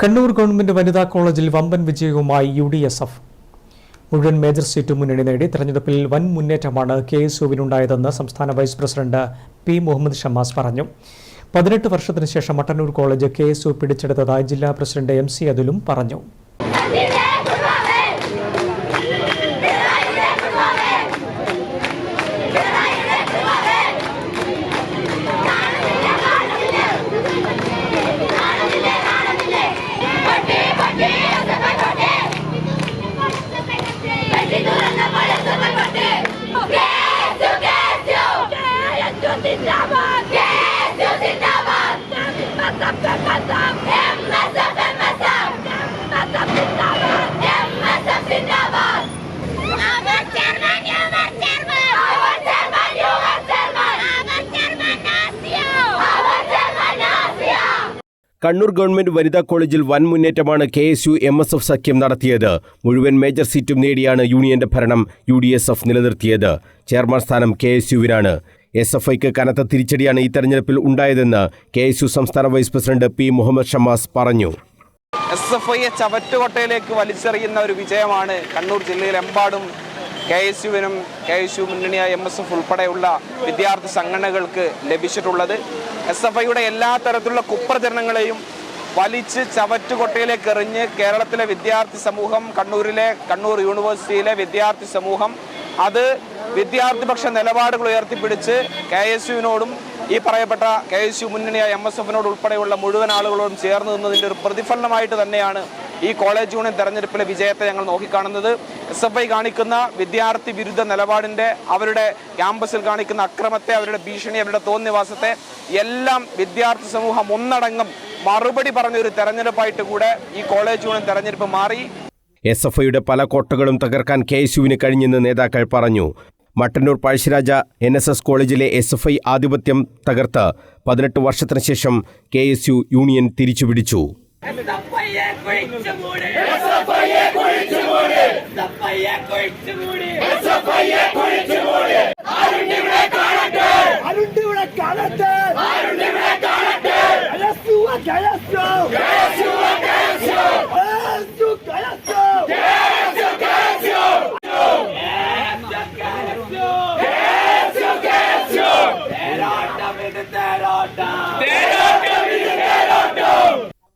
Kannur government വനിതാ കോളേജിൽ വമ്പൻ വിജയവുമായി യു ഡി എസ് എഫ് മുഴുവൻ മേജർ സീറ്റും മുന്നണി നേടി തെരഞ്ഞെടുപ്പിൽ വൻ മുന്നേറ്റമാണ് കെ എസ് യുവിനുണ്ടായതെന്ന് സംസ്ഥാന vice president P Muhammad Shamas പറഞ്ഞു. പതിനെട്ട് വർഷത്തിനു ശേഷം Mattannur college K S U പിടിച്ചെടുത്തതായി ജില്ലാ പ്രസിഡന്റ് എം സി അതുലും പറഞ്ഞു. കണ്ണൂർ ഗവൺമെന്റ് വനിതാ കോളേജിൽ വൻ മുന്നേറ്റമാണ് K S U M S F സഖ്യം നടത്തിയത്. മുഴുവൻ മേജർ സീറ്റും നേടിയാണ് യൂണിയന്റെ ഭരണം യു ഡി എസ് എഫ് നിലനിർത്തിയത്. ചെയർമാൻ സ്ഥാനം കെ എസ് യുവിനാണ്. എസ് എഫ് ഐക്ക് കനത്ത തിരിച്ചടിയാണ് ഈ തെരഞ്ഞെടുപ്പിൽ ഉണ്ടായതെന്ന് കെ എസ് യു സംസ്ഥാന vice president P Muhammad Shamas പറഞ്ഞു. എസ് എഫ് ഐയെ ചവറ്റുകൊട്ടയിലേക്ക് വലിച്ചെറിയുന്ന ഒരു വിജയമാണ് കണ്ണൂർ ജില്ലയിലെമ്പാടും കെ എസ് യുവിനും കെ എസ് യു മുന്നണിയായ എം എസ് എഫ് ഉൾപ്പെടെയുള്ള വിദ്യാർത്ഥി സംഘടനകൾക്ക് ലഭിച്ചിട്ടുള്ളത്. എസ് എഫ് ഐയുടെ എല്ലാ തരത്തിലുള്ള കുപ്രചരണങ്ങളെയും വലിച്ച് ചവറ്റുകൊട്ടയിലേക്ക് എറിഞ്ഞ് കേരളത്തിലെ വിദ്യാർത്ഥി സമൂഹം കണ്ണൂരിലെ കണ്ണൂർ യൂണിവേഴ്സിറ്റിയിലെ വിദ്യാർത്ഥി സമൂഹം അത് വിദ്യാർത്ഥിപക്ഷ നിലപാടുകൾ ഉയർത്തിപ്പിടിച്ച് കെ എസ് യുവിനോടും ഈ പറയപ്പെട്ട കെ എസ് യു മുന്നണിയായ എം എസ് എഫിനോട് ഉൾപ്പെടെയുള്ള മുഴുവൻ ആളുകളോടും ചേർന്ന് നിന്നതിന്റെ ഒരു പ്രതിഫലനമായിട്ട് തന്നെയാണ് ഈ കോളേജ് യൂണിയൻ തെരഞ്ഞെടുപ്പിലെ വിജയത്തെ ഞങ്ങൾ നോക്കിക്കാണുന്നത്. എസ് എഫ് ഐ കാണിക്കുന്ന വിദ്യാർത്ഥി വിരുദ്ധ നിലപാടിന്റെ അവരുടെ ക്യാമ്പസിൽ കാണിക്കുന്ന അക്രമത്തെ അവരുടെ ഭീഷണി അവരുടെ തോന്നിവാസത്തെ എല്ലാം വിദ്യാർത്ഥി സമൂഹം ഒന്നടങ്കം മറുപടി പറഞ്ഞ ഒരു തെരഞ്ഞെടുപ്പായിട്ട് കൂടെ ഈ കോളേജ് യൂണിയൻ തെരഞ്ഞെടുപ്പ് മാറി. എസ് എഫ് ഐയുടെ പല കോട്ടകളും തകർക്കാൻ കെ എസ് യുവിന് കഴിഞ്ഞെന്ന് നേതാക്കൾ പറഞ്ഞു. Mattannur Pazhassiraja N S S കോളേജിലെ എസ് എഫ് ഐ ആധിപത്യം തകർത്ത് പതിനെട്ട് വർഷത്തിന് ശേഷം കെ എസ് യു യൂണിയൻ തിരിച്ചുപിടിച്ചു. ആരുണ്ട് ഇവിടെ കാണട്ടെ. ആരുണ്ട് ഇവിടെ കാണട്ടെ.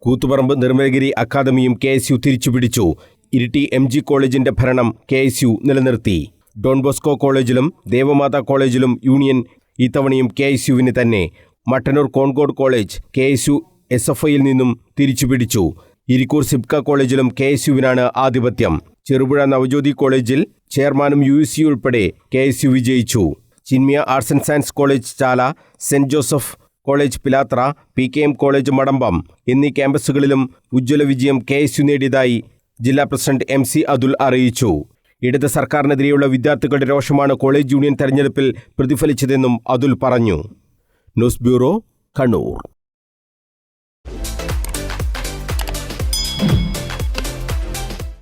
കൂത്തുപറമ്പ് നിർമ്മലഗിരി അക്കാദമിയും കെ എസ് യു തിരിച്ചുപിടിച്ചു ഇരിട്ടി എം ജി കോളേജിന്റെ ഭരണം കെ എസ് യു നിലനിർത്തി. ഡോൺ ബോസ്കോ കോളേജിലും ദേവമാതാ കോളേജിലും യൂണിയൻ ഇത്തവണയും കെ എസ് യുവിന് തന്നെ. Mattannur Concord college K S U S F ഐയിൽ നിന്നും തിരിച്ചുപിടിച്ചു ഇരിക്കൂർ സിബ്ക കോളേജിലും കെ എസ് യുവിനാണ് ആധിപത്യം. ചെറുപുഴ നവജ്യോതി കോളേജിൽ ചെയർമാനും യു സി ഉൾപ്പെടെ കെ എസ് യു വിജയിച്ചു. Chinmaya arts and science college Chala Saint Joseph college Pilathara P K M college Madampam എന്നീ ക്യാമ്പസുകളിലും ഉജ്ജ്വല വിജയം കെ എസ് യു നേടിയതായി ജില്ലാ പ്രസിഡന്റ് എം സി അതുൽ അറിയിച്ചു. ഇടത് സർക്കാരിനെതിരെയുള്ള വിദ്യാർത്ഥികളുടെ രോഷമാണ് കോളേജ് യൂണിയൻ തെരഞ്ഞെടുപ്പിൽ പ്രതിഫലിച്ചതെന്നും അതുൽ പറഞ്ഞു. News bureau Kannur.